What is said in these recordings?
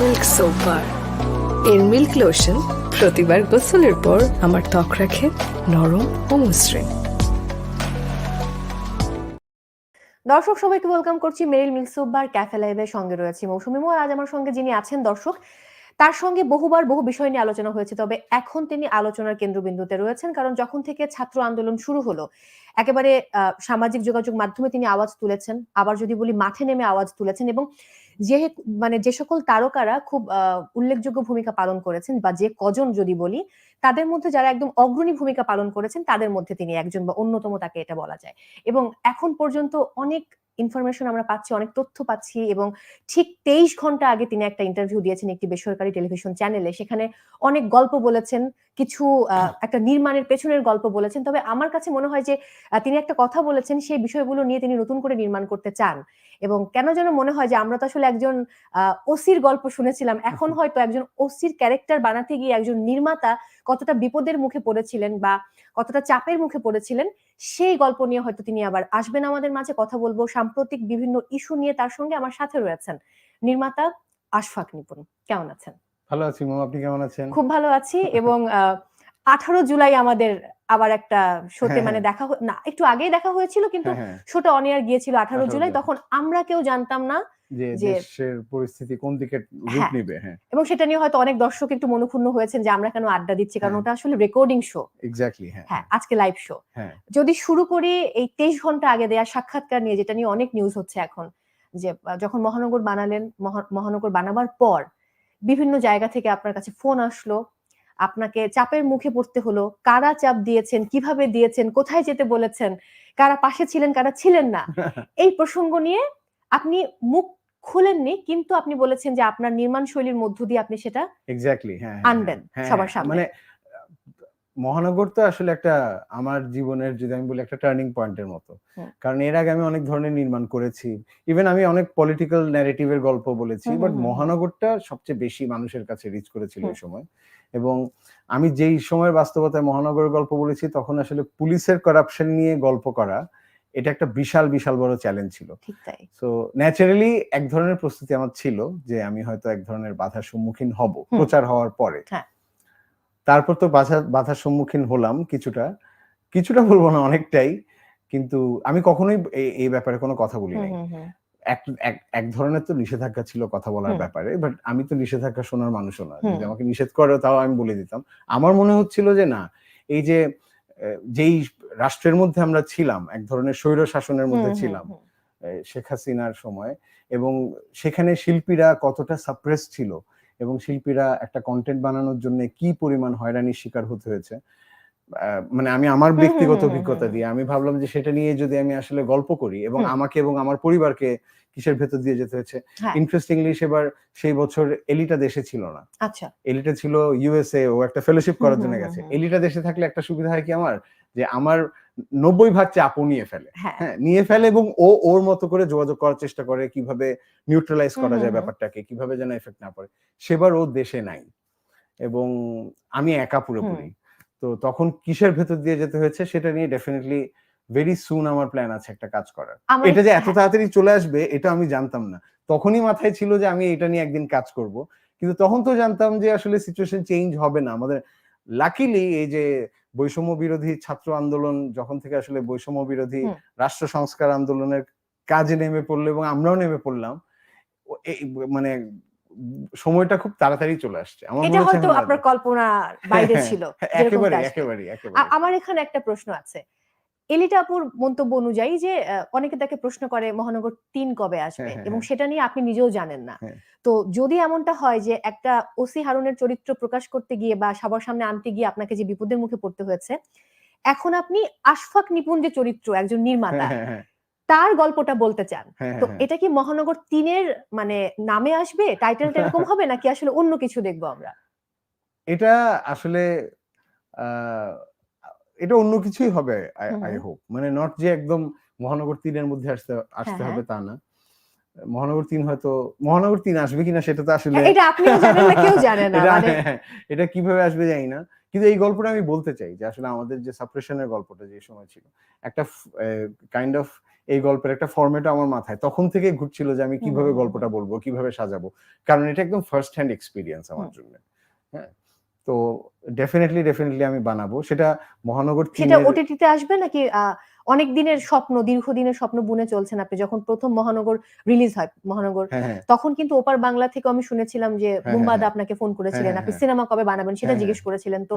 Milk soap bar এর milk lotion প্রতিবার গোসলের পর আমার ত্বক রাখে নরম ও মসৃণ দর্শক, সবাইকে ওয়েলকাম করছি মেরিল মিক্সুপ বার ক্যাফে লাইভের সঙ্গে রয়েছে মৌসুমী আজ আমার সঙ্গে যিনি আছেন দর্শক তার সঙ্গে বহুবার বহু বিষয় নিয়ে আলোচনা হয়েছে, তবে এখন তিনি আলোচনার কেন্দ্রবিন্দুতে রয়েছেন, কারণ যখন থেকে ছাত্র আন্দোলন শুরু হলো, একেবারে সামাজিক যোগাযোগ মাধ্যমে তিনি আওয়াজ তুলেছেন, আবার যদি বলি মাঠে নেমে আওয়াজ তুলেছেন এবং যে মানে যে সকল তারকারা খুব উল্লেখযোগ্য ভূমিকা পালন করেছেন বা যে কজন যদি বলি, তাদের মধ্যে যারা একদম অগ্রণী ভূমিকা পালন করেছেন, তাদের মধ্যে তিনি একজন বা অন্যতম তাকে এটা বলা যায়। এবং এখন পর্যন্ত অনেক ইনফরমেশন আমরা পাচ্ছি, অনেক তথ্য পাচ্ছি এবং ঠিক তেইশ ঘণ্টা আগে তিনি একটা ইন্টারভিউ দিয়েছেন একটি বেসরকারি টেলিভিশন চ্যানেলে সেখানে অনেক গল্প বলেছেন, কিছু একটা নির্মাণের পেছনের গল্প বলেছেন। তবে আমার কাছে মনে হয় যে তিনি একটা কথা বলেছেন, সেই বিষয়গুলো নিয়ে তিনি নতুন করে নির্মাণ করতে চান। এবং কেন যেন মনে হয় যে আমরা তো আসলে একজন ওসির গল্প শুনেছিলাম। এখন হয়তো একজন ওসির ক্যারেক্টার বানাতে গিয়ে একজন নির্মাতা কতটা বিপদের মুখে পড়েছিলেন বা কতটা চাপের মুখে পড়েছিলেন সেই গল্প নিয়ে হয়তো তিনি আবার আসবেন আমাদের মাঝে কথা বলব। সাম্প্রতিক বিভিন্ন ইস্যু নিয়ে তার সঙ্গে আমার সাথে রয়েছেন নির্মাতা আশফাক নিপুণ কেমন আছেন? ভালো আছি মাম আপনি কেমন আছেন? খুব ভালো আছি এবং আঠারো জুলাই আমাদের আবার একটা শোতে হ্যাঁ, মানে হ্যাঁ। দেখা না একটু আগেই দেখা হয়েছিল কিন্তু হ্যাঁ, শোটা অন এয়ার গিয়েছিল আঠারো জুলাই। তখন আমরা কেউ জানতাম না যে পরিস্থিতি কোন দিকে রূপ। নিবে হ্যাঁ এবং সেটা নিয়ে হয়তো অনেক দর্শক একটু মনোক্ষুণ্ণ হয়েছেন যে আমরা কেন আড্ডা দিচ্ছি কারণ। ওটা আসলে রেকর্ডিং শো এক্স্যাক্টলি হ্যাঁ হ্যাঁ আজকে লাইভ শো যদি শুরু করি এই তেইশ ঘণ্টা আগে দেয়া সাক্ষাৎকার নিয়ে যেটা নিয়ে অনেক নিউজ হচ্ছে এখন যে যখন মহানগর বানালেন মহা- মহানগর বানাবার পর বিভিন্ন জায়গা থেকে আপনার কাছে ফোন আসলো আপনাকে চাপের মুখে পড়তে হলো। কারা চাপ দিয়েছেন? কীভাবে দিয়েছেন? কোথায় যেতে বলেছেন? কারা পাশে ছিলেন কারা ছিলেন না? এই প্রসঙ্গ নিয়ে আপনি মুখ খুলেননি কিন্তু আপনি বলেছেন যে আপনার নির্মাণ শৈলীর মধ্য দিয়ে আপনি সেটা এক্স্যাক্টলি হ্যাঁ হ্যাঁ, আনবেন হ্যাঁ, সবার হ্যাঁ, সামনে। মানে মহানগর তো আসলে একটা আমার জীবনের যদি আমি বলি একটা টার্নিং পয়েন্টের মতো। কারণ এর আগে আমি অনেক ধরনের নির্মাণ করেছি। ইভেন আমি অনেক পলিটিক্যাল ন্যারেটিভের গল্প বলেছি বাট। মহানগরটা সবচেয়ে বেশি মানুষের কাছে রিচ করেছিল ওই সময়। এবং আমি যেই সময়ের বাস্তবতায় মহানগরের গল্প বলেছি তখন আসলে পুলিশের করাপশন নিয়ে গল্প করা এটা একটা বিশাল বিশাল বড় চ্যালেঞ্জ ছিল। তো ন্যাচারালি এক ধরনের প্রস্তুতি আমার ছিল যে আমি হয়তো এক ধরনের বাধার সম্মুখীন হব প্রচার হওয়ার পরে। হ্যাঁ। তারপর তো বাধা বাধার সম্মুখীন হলাম কিছুটা। কিছুটা বলব না অনেকটাই কিন্তু আমি কখনোই এই- ব্যাপারে কোনো কথা বলি নাই। এক ধরনের তো নিষেধাজ্ঞা ছিল কথা বলার ব্যাপারে বাট আমি তো নিষেধাজ্ঞা শোনার মানুষও না। যদি আমাকে নিষেধ করে তাও আমি বলে দিতাম। আমার মনে হচ্ছিল যে না এই যে যেই রাষ্ট্রের মধ্যে আমরা ছিলাম এক ধরনের স্বৈর শাসনের মধ্যে ছিলাম। শেখ হাসিনার সময় এবং সেখানে শিল্পীরা কতটা সাপ্রেস ছিল এবং শিল্পীরা একটা কন্টেন্ট বানানোর জন্য কি পরিমাণ হয়রানির শিকার হতে হয়েছে মানে আমি আমার ব্যক্তিগত অভিজ্ঞতা দিয়ে আমি ভাবলাম যে সেটা নিয়ে যদি আমি আসলে গল্প করি এবং আমাকে এবং আমার পরিবারকে কিসের ভেতর দিয়ে যেতে হয়েছে? হ্যাঁ। ইন্টারেস্টিংলি সেবার সেই বছর এলিটা দেশে ছিল না। আচ্ছা। এলিটা ছিল ইউএসএ ও একটা ফেলোশিপ করার জন্য গেছে। এলিটা দেশে থাকলে একটা সুবিধা হয় কি আমার? যে আমার নব্বই ভাগ চাপ ও নিয়ে ফেলে। হ্যাঁ। হ্যাঁ নিয়ে ফেলে এবং ও ওর মতো করে যোগাযোগ করার চেষ্টা করে কীভাবে নিউট্রালাইজ করা যায় ব্যাপারটাকে কীভাবে যেন এফেক্ট না পড়ে। সেবার ও দেশে নাই। এবং আমি একা পুরোপুরি। তো তখন কিসের ভেতর দিয়ে যেতে হয়েছে সেটা নিয়ে ডেফিনেটলি ভেরি সুন আমার প্ল্যান আছে একটা কাজ করার। এটা যে এত তাড়াতাড়ি চলে আসবে এটা আমি জানতাম না। তখনই মাথায় ছিল যে আমি এটা নিয়ে একদিন কাজ করব। কিন্তু তখন তো জানতাম যে আসলে সিচুয়েশন চেঞ্জ হবে না। আমাদের লাকিলি এই যে বৈষম্য বিরোধী ছাত্র আন্দোলন যখন থেকে আসলে বৈষম্য বিরোধী রাষ্ট্র সংস্কার আন্দোলনের কাজে নেমে পড়ল এবং আমরাও নেমে পড়লাম মানে সময়টা খুব তাড়াতাড়ি চলে আসছে আমার এটা হয়তো আপনার। কল্পনার বাইরে হ্যাঁ, ছিল হ্যাঁ, একেবারে একেবারে একেবারে আমার এখানে একটা প্রশ্ন আছে এলিটাপুর মন্তব্য অনুযায়ী যে অনেকে তাকে প্রশ্ন করে মহানগর তিন কবে আসবে হ্যাঁ, এবং। সেটা নিয়ে আপনি নিজেও জানেন না। তো যদি এমনটা হয় যে একটা ওসি হারুনের চরিত্র প্রকাশ করতে গিয়ে বা সবার সামনে আনতে গিয়ে আপনাকে যে বিপদের মুখে পড়তে হয়েছে এখন আপনি আশফাক নিপুণ যে চরিত্র একজন নির্মাতা তার গল্পটা বলতে চান। হ্যাঁ, তো হ্যাঁ। এটা কি মহানগর তিনের মানে নামে আসবে? টাইটেলটা এরকম হবে নাকি আসলে অন্য কিছু দেখব আমরা? এটা আসলে এটা অন্য কিছুই হবে আই হোপ মানে নট যে একদম মহানগর তিনের মধ্যে আসতে আসতে হ্যাঁ, হবে তা না। মহানগর তিন হয়তো মহানগর তিন আসবে কিনা সেটা তো আসলে হ্যাঁ, এটা আপনিও জানেন না কেউ জানে না মানে হ্যাঁ, এটা কীভাবে আসবে জানি না। কিন্তু এই গল্পটা আমি বলতে চাই যে আসলে আমাদের যে সাপ্রেশনের গল্পটা যে সময় ছিল একটা কাইন্ড অফ এই গল্পের একটা ফর্মেট আমার মাথায় তখন থেকে ঘুরছিল যে আমি কীভাবে গল্পটা বলব কীভাবে সাজাবো। কারণ এটা একদম ফার্স্ট হ্যান্ড এক্সপিরিয়েন্স আমার। জন্য হ্যাঁ? তো ডেফিনেটলি ডেফিনেটলি আমি বানাবো। সেটা মহানগর সেটা ওটিটিতে আসবে নাকি অনেক দিনের স্বপ্ন দীর্ঘদিনের স্বপ্ন বুনে চলছেন আপনি যখন প্রথম মহানগর রিলিজ হয় মহানগর হ্যাঁ হ্যাঁ তখন কিন্তু ওপার বাংলা থেকে আমি শুনেছিলাম যে হ্যাঁ, মুম্বাদা। আপনাকে ফোন করেছিলেন আপনি। সিনেমা কবে বানাবেন সেটা জিজ্ঞেস করেছিলেন তো।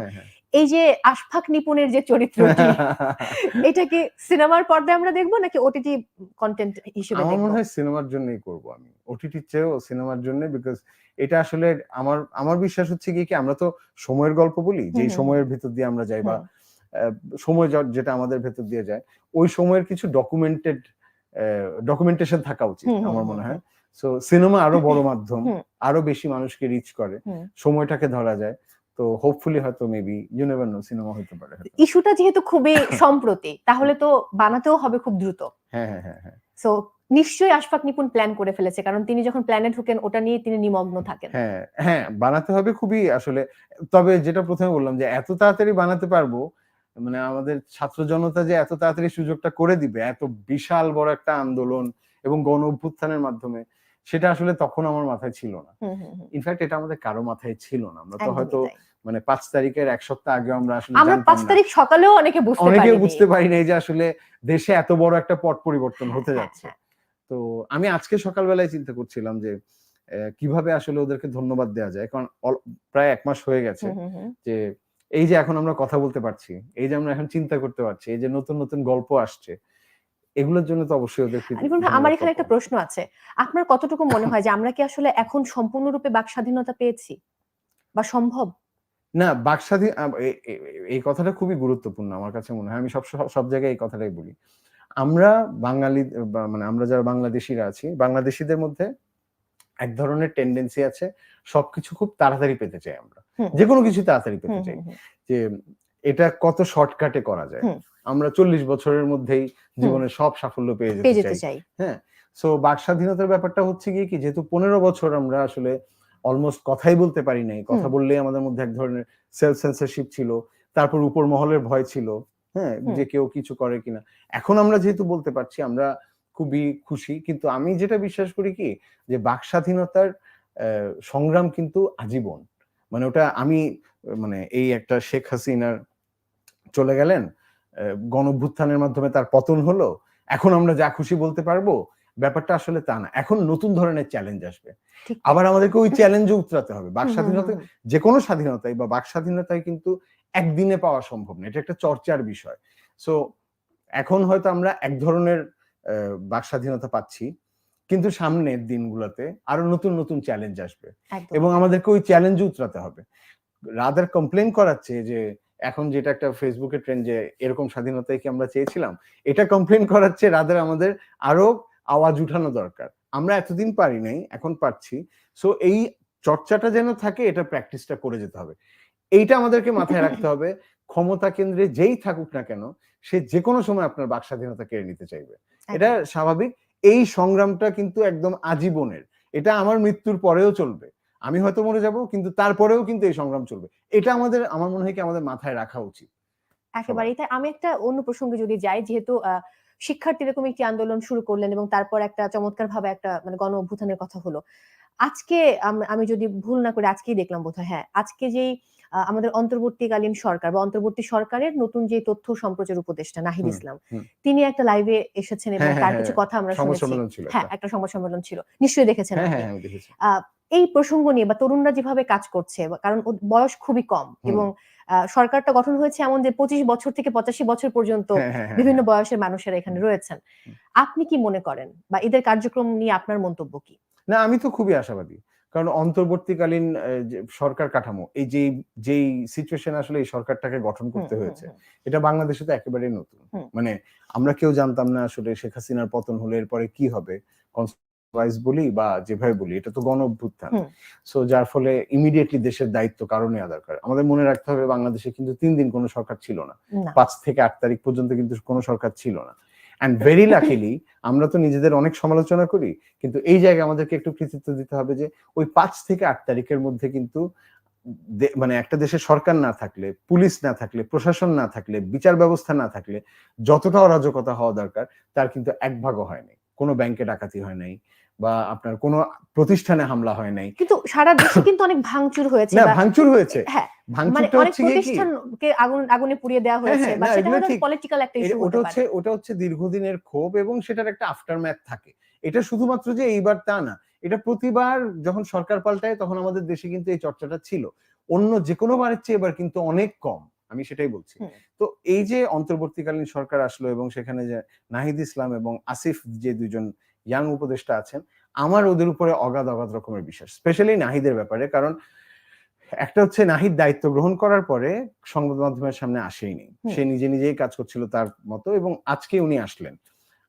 এই যে আশফাক নিপুণের যে চরিত্র এটা কি সিনেমার পর্দায় আমরা দেখব নাকি ওটিটি কন্টেন্ট হিসেবে আমার মনে হয় সিনেমার জন্যই করব আমি ওটিটির চেয়েও সিনেমার জন্য বিকজ এটা আসলে আমার আমার বিশ্বাস হচ্ছে কি কি আমরা তো সময়ের গল্প বলি যে সময়ের ভিতর দিয়ে আমরা যাই বা সময় যেটা আমাদের ভেতর দিয়ে যায় ওই সময়ের কিছু ডকুমেন্টেড ডকুমেন্টেশন থাকা উচিত আমার মনে হয়। সো সিনেমা আরও বড় মাধ্যম আরও বেশি মানুষকে রিচ করে। সময়টাকে ধরা যায়। তো হোপফুলি হয়তো maybe you never know cinema হতে পারে ইস্যুটা যেহেতু খুবই সম্প্রতি তাহলে তো বানাতেও হবে খুব দ্রুত। হ্যাঁ হ্যাঁ হ্যাঁ হ্যাঁ। সো নিশ্চয়ই আশফাক নিপুণ প্ল্যান করে ফেলেছে কারণ তিনি যখন প্ল্যানে ঢুকেন ওটা নিয়ে তিনি নিমগ্ন থাকেন। হ্যাঁ হ্যাঁ বানাতে হবে খুবই আসলে তবে যেটা প্রথমে বললাম যে এত তাড়াতাড়ি বানাতে পারব মানে আমাদের ছাত্র জনতা যে এত তাড়াতাড়ি সুযোগটা করে দিবে এত বিশাল বড় একটা আন্দোলন এবং গণ অভ্যুত্থানের মাধ্যমে সেটা আসলে তখন আমার মাথায় ছিল না। ইনফ্যাক্ট এটা আমাদের কারও মাথায় ছিল না আমরা তো হয়তো। মানে পাঁচ তারিখের এক সপ্তাহ আগে আমরা আসলে আমরা পাঁচ তারিখ সকালেও অনেকে বুঝতে অনেকে বুঝতে পারি নাই যে আসলে দেশে এত বড় একটা পট পরিবর্তন হতে হ্যাঁ, যাচ্ছে হ্যাঁ। তো আমি আজকে সকালবেলায় চিন্তা করছিলাম যে কীভাবে আসলে ওদেরকে ধন্যবাদ দেওয়া যায় কারণ প্রায় এক মাস হয়ে গেছে। যে এই যে এখন আমরা কথা বলতে পারছি এই যে আমরা এখন চিন্তা করতে পারছি এই যে নতুন নতুন গল্প আসছে এগুলোর জন্য তো অবশ্যই ওদের আমার এখানে একটা প্রশ্ন আছে। আপনার কতটুকু মনে হয় যে আমরা কি আসলে এখন সম্পূর্ণরূপে বাক স্বাধীনতা পেয়েছি? বা সম্ভব? না এ- এ- এই কথাটা খুবই গুরুত্বপূর্ণ আমার কাছে মনে হয়। আমি সব সব- জায়গায় এই কথাটাই বলি। আমরা বাঙালি মানে আমরা যারা বাংলাদেশিরা আছি বাংলাদেশিদের মধ্যে এক ধরনের টেন্ডেন্সি আছে সবকিছু খুব তাড়াতাড়ি পেতে চাই আমরা। যে কোনো কিছু তাড়াতাড়ি পেতে চাই। যে এটা কত শর্টকাটে করা যায়। আমরা চল্লিশ বছরের মধ্যেই জীবনের সব সাফল্য পেয়ে যেতে চাই। হ্যাঁ? সো বাক স্বাধীনতার ব্যাপারটা হচ্ছে গিয়ে কি যেহেতু পনেরো বছর আমরা আসলে অলমোস্ট কথাই বলতে পারি নাই কথা বললেই আমাদের মধ্যে এক ধরনের সেলফ সেন্সারশিপ ছিল তারপর উপর মহলের ভয় ছিল হ্যাঁ? যে কেউ কিছু করে কিনা। এখন আমরা যেহেতু বলতে পারছি আমরা খুবই খুশি। কিন্তু আমি যেটা বিশ্বাস করি কি? যে বাক স্বাধীনতার সংগ্রাম কিন্তু আজীবন। মানে ওটা আমি মানে এই একটা শেখ হাসিনার চলে গেলেন আহ, গণভ্যুত্থানের মাধ্যমে তার পতন হলো এখন আমরা যা খুশি বলতে পারব ব্যাপারটা আসলে তা না। এখন নতুন ধরনের চ্যালেঞ্জ আসবে। আবার আমাদেরকে ওই চ্যালেঞ্জে উতরাতে হবে। বাক স্বাধীনতা যে কোনো স্বাধীনতাই বা বাক স্বাধীনতাই কিন্তু একদিনে পাওয়া সম্ভব না। এটা একটা চর্চার বিষয়। সো এখন হয়তো আমরা এক ধরনের বাক স্বাধীনতা পাচ্ছি। কিন্তু সামনের দিনগুলোতে আরও নতুন নতুন চ্যালেঞ্জ আসবে। এবং আমাদেরকে ওই চ্যালেঞ্জ উতরাতে হবে। রাদার কমপ্লেন করাচ্ছে যে এখন যেটা একটা ফেসবুকে ট্রেন্ড যে এরকম স্বাধীনতায় কি আমরা চেয়েছিলাম? এটা কমপ্লেন করাচ্ছে রাদার আমাদের আরও আওয়াজ উঠানো দরকার। আমরা এতদিন পারি নাই এখন পারছি। সো এই চর্চাটা যেন থাকে এটা প্র্যাকটিসটা করে যেতে হবে। এইটা আমাদেরকে মাথায় রাখতে হবে। ক্ষমতা কেন্দ্রে যেই থাকুক না কেন সে যে কোনো সময় আপনার বাক স্বাধীনতা কেড়ে নিতে চাইবে। এটা স্বাভাবিক। এই সংগ্রামটা কিন্তু একদম আজীবনের। এটা আমার মৃত্যুর পরেও চলবে। আমি হয়তো মরে যাব কিন্তু তারপরেও কিন্তু এই সংগ্রাম চলবে। এটা আমাদের আমার মনে হয় কি আমাদের মাথায় রাখা উচিত। একেবারেই তাই আমি একটা অন্য প্রসঙ্গে যদি যাই যেহেতু শিক্ষার্থী এরকম একটি আন্দোলন শুরু করলেন এবং তারপর একটা চমৎকার ভাবে একটা মানে গণ অভ্যুত্থানের কথা হলো। আজকে আম- আমি যদি ভুল না করে আজকেই দেখলাম বোধহয় হ্যাঁ আজকে যেই আহ, আমাদের অন্তর্বর্তীকালীন সরকার বা অন্তর্বর্তী সরকারের নতুন যে তথ্য সম্প্রচার উপদেষ্টা নাহিদ ইসলাম তিনি একটা লাইভে এসেছেন এবং হ্যাঁ, তার হ্যাঁ, কিছু কথা আমরা শুনেছি। হ্যাঁ একটা। সংবাদ সম্মেলন ছিল। নিশ্চয়ই দেখেছেন হ্যাঁ। হ্যাঁ এই প্রসঙ্গ নিয়ে বা তরুণরা যেভাবে কাজ করছে কারণ বয়স খুবই কম এবং আহ, সরকারটা গঠন হয়েছে এমন যে পঁচিশ বছর থেকে পঁচাশি বছর পর্যন্ত হ্যাঁ, হ্যাঁ, হ্যাঁ, বিভিন্ন হ্যাঁ। বয়সের মানুষেরা এখানে রয়েছেন। আপনি কি মনে করেন? বা এদের কার্যক্রম নিয়ে আপনার মন্তব্য কি? না আমি তো খুবই আশাবাদী। কারণ অন্তর্বর্তীকালীন সরকার কাঠামো এই যেই যেই সিচুয়েশন আসলে এই সরকারটাকে গঠন করতে হয়েছে এটা বাংলাদেশে তো একেবারেই নতুন। মানে আমরা কেউ জানতাম না আসলে শেখ হাসিনার পতন হলে এরপরে কি হবে কনসেপ্টওয়াইজ বলি বা যেভাবে বলি এটা তো গণ অভ্যুত্থান। সো যার ফলে ইমিডিয়েটলি দেশের দায়িত্ব কারও নেওয়া দরকার। আমাদের মনে রাখতে হবে বাংলাদেশে কিন্তু তিন দিন কোনো সরকার ছিল না। পাঁচ থেকে আট তারিখ পর্যন্ত কিন্তু কোনো সরকার ছিল না। অ্যান্ড ভেরি লাকিলি আমরা তো নিজেদের অনেক সমালোচনা করি, কিন্তু এই জায়গায় আমাদেরকে একটু কৃতিত্ব দিতে হবে যে, ওই পাঁচ থেকে আট তারিখের মধ্যে কিন্তু মানে একটা দেশে সরকার না থাকলে, পুলিশ না থাকলে, প্রশাসন না থাকলে, বিচার ব্যবস্থা না থাকলে, যতটা অরাজকতা হওয়া দরকার, তার কিন্তু এক ভাগও হয়নি কোনো ব্যাংকে ডাকাতি হয় নাই। বা আপনার কোনো প্রতিষ্ঠানে হামলা হয় নাই। কিন্তু সারা দেশে কিন্তু অনেক ভাঙচুর হয়েছে না ভাঙচুর হয়েছে। হ্যাঁ মানে ভাঙচুরটা অনেক হচ্ছে কি? প্রতিষ্ঠানকে আগুন আগুনে পুড়িয়ে দেওয়া হ্যাঁ, হয়েছে হ্যাঁ, বা সেটা ঠিক। পলিটিক্যাল একটা ইস্যু ওটা হচ্ছে ওটা হচ্ছে দীর্ঘদিনের ক্ষোভ এবং সেটার একটা আফটার ম্যাথ থাকে। এটা শুধুমাত্র যে এইবার তা না এটা প্রতিবার যখন সরকার পাল্টায় তখন আমাদের দেশে কিন্তু এই চর্চাটা ছিল। অন্য যে কোনো বারের চেয়ে এবার কিন্তু অনেক কম আমি সেটাই বলছি। তো এই যে অন্তর্বর্তীকালীন সরকার আসলো এবং সেখানে যে নাহিদ ইসলাম এবং আসিফ যে দুজন ইয়াং উপদেষ্টা আছেন আমার ওদের উপরে অগাধ অগাধ রকমের বিশ্বাস স্পেশালি নাহিদের ব্যাপারে কারণ একটা হচ্ছে নাহিদ দায়িত্ব গ্রহণ করার পরে সংবাদ মাধ্যমের সামনে আসেইনি সে নিজে নিজেই কাজ করছিল তার মতো এবং আজকে উনি আসলেন।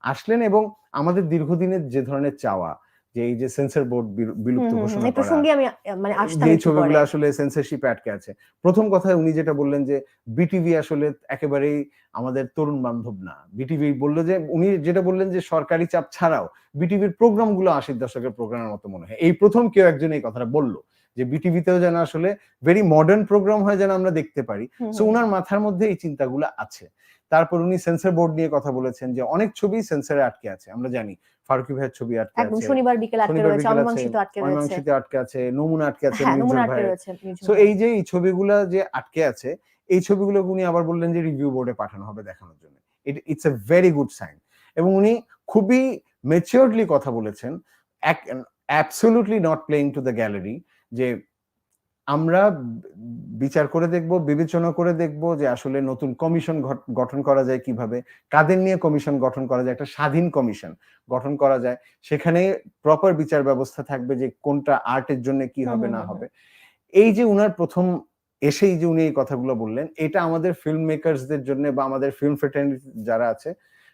আসলেন এবং আমাদের দীর্ঘদিনের যে ধরনের চাওয়া যে এই যে সেন্সর বোর্ড বিলুপ্ত। ঘোষণা করা। প্রসঙ্গে আমি মানে আসতাম এই ছবিগুলো আসলে সেন্সরশিপ আটকে আছে। প্রথম কথায় উনি যেটা বললেন যে বিটিভি আসলে একেবারেই আমাদের তরুণ বান্ধব না। বিটিভি বলল যে উনি যেটা বললেন যে সরকারি চাপ ছাড়াও বিটিভির প্রোগ্রামগুলো আশির দশকের প্রোগ্রামের মতো মনে হয়। এই প্রথম কেউ একজন এই কথাটা বলল। যে বিটিভিতেও যেন আসলে ভেরি মডার্ন প্রোগ্রাম হয় যেন আমরা দেখতে পারি। সো। উনার মাথার মধ্যে এই চিন্তাগুলো আছে। তারপর উনি সেন্সর বোর্ড নিয়ে কথা বলেছেন যে অনেক ছবি সেন্সরে আটকে আছে আমরা জানি। ফারুকি ভাইয়ের ছবি আটকে আছে শনিবার বিকেল আটকে রয়েছে আছে, অমীমাংসিত আটকে রয়েছে। অমীমাংসিত আটকে আছে নমুনা আটকে আছে হ্যাঁ মির্জা সো এই যে এই ছবিগুলো যে আটকে আছে এই ছবিগুলো উনি আবার বললেন যে রিভিউ বোর্ডে পাঠানো হবে দেখানোর জন্য। It's a very good sign এবং উনি খুবই মেচিওরলি কথা বলেছেন absolutely not playing to the gallery যে আমরা বিচার করে দেখব, বিবেচনা করে দেখব যে আসলে নতুন কমিশন গঠন করা যায় কীভাবে, কাদের নিয়ে কমিশন গঠন করা যায়, একটা স্বাধীন কমিশন গঠন করা যায়, সেখানে প্রপার বিচার ব্যবস্থা থাকবে যে কোনটা আর্টের জন্য কি হবে, না হবে। এই যে উনার প্রথম এসেই যে উনি এই কথাগুলো বললেন, এটা আমাদের ফিল্ম মেকারসদের জন্য বা আমাদের ফিল্ম ফ্রেটার্নিটি যারা আছে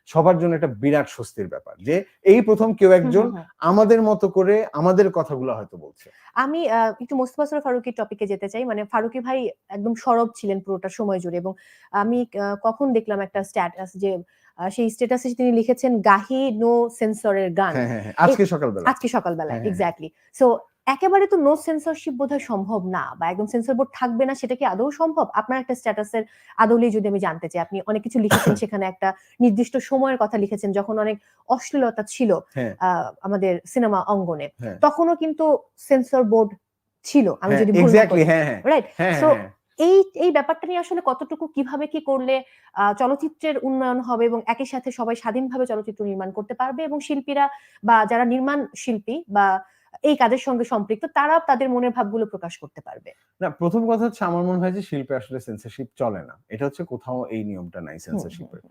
সবার জন্য একটা বিরাট স্বস্তির ব্যাপার যে এই প্রথম কেউ একজন। আমাদের মতো করে আমাদের কথাগুলো হয়তো বলছে। আমি একটু মোস্তফা সরোয়ার ফারুকের টপিকে যেতে চাই। মানে ফারুকি ভাই একদম সরব ছিলেন পুরোটা সময় জুড়ে এবং আমি কখন দেখলাম একটা স্ট্যাটাস যে সেই স্ট্যাটাসে তিনি লিখেছেন গাহি নো সেন্সরের গান। হ্যাঁ হ্যাঁ হ্যাঁ। আজকে সকালবেলা। আজকে সকালবেলা। এক্স্যাক্টলি সো একেবারে তো নো সেন্সরশিপ বোধহয় সম্ভব না বা একদম সেন্সর বোর্ড থাকবে না সেটা কি আদৌ সম্ভব আপনার একটা স্ট্যাটাসের আদলেই যদি আমি জানতে চাই আপনি অনেক কিছু লিখেছেন সেখানে একটা নির্দিষ্ট সময়ের কথা লিখেছেন যখন অনেক অশ্লীলতা ছিল হ্যাঁ। আমাদের সিনেমা অঙ্গনে হ্যাঁ। তখনও কিন্তু সেন্সর বোর্ড ছিল আমি যদি ভুল হ্যাঁ হ্যাঁ রাইট হ্যাঁ এই এই ব্যাপারটা নিয়ে আসলে কতটুকু কীভাবে কি করলে আহ, চলচ্চিত্রের উন্নয়ন হবে এবং একই সাথে সবাই স্বাধীনভাবে চলচ্চিত্র নির্মাণ করতে পারবে এবং শিল্পীরা বা যারা নির্মাণ শিল্পী বা এই কাজের সঙ্গে সম্পৃক্ত তারা তাদের মনের ভাবগুলো প্রকাশ করতে পারবে। না প্রথম কথা হচ্ছে আমার মনে হয় যে শিল্পে আসলে সেন্সরশিপ চলে না। এটা হচ্ছে কোথাও এই নিয়মটা নাই সেন্সরশিপের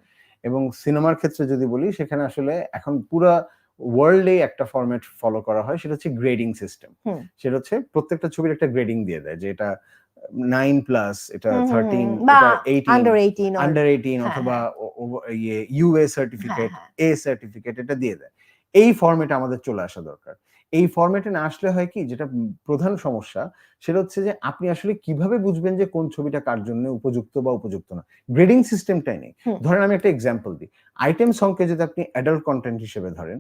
এবং সিনেমার ক্ষেত্রে যদি বলি সেখানে আসলে এখন পুরা ওয়ার্ল্ডে একটা ফরম্যাট ফলো করা হয় সেটা হচ্ছে গ্রেডিং সিস্টেম সেটা হচ্ছে প্রত্যেকটা ছবির একটা গ্রেডিং দিয়ে দেয় যে এটা নাইন প্লাস এটা থার্টিন আন্ডার এইটিন হ্যাঁ, অথবা ও- ইয়ে ইউএ সার্টিফিকেট হ্যাঁ। এ সার্টিফিকেট এটা দিয়ে দেয়। এই ফরম্যাটে আমাদের চলে আসা দরকার। এই ফরম্যাটে না আসলে হয় কি যেটা প্রধান সমস্যা সেটা হচ্ছে যে আপনি আসলে কীভাবে বুঝবেন যে কোন ছবিটা কার জন্য উপযুক্ত বা উপযুক্ত না? গ্রেডিং সিস্টেমটাই নেই। ধরেন আমি একটা এক্সাম্পল দিই। আইটেম সংকে যদি আপনি অ্যাডাল্ট কন্টেন্ট হিসেবে ধরেন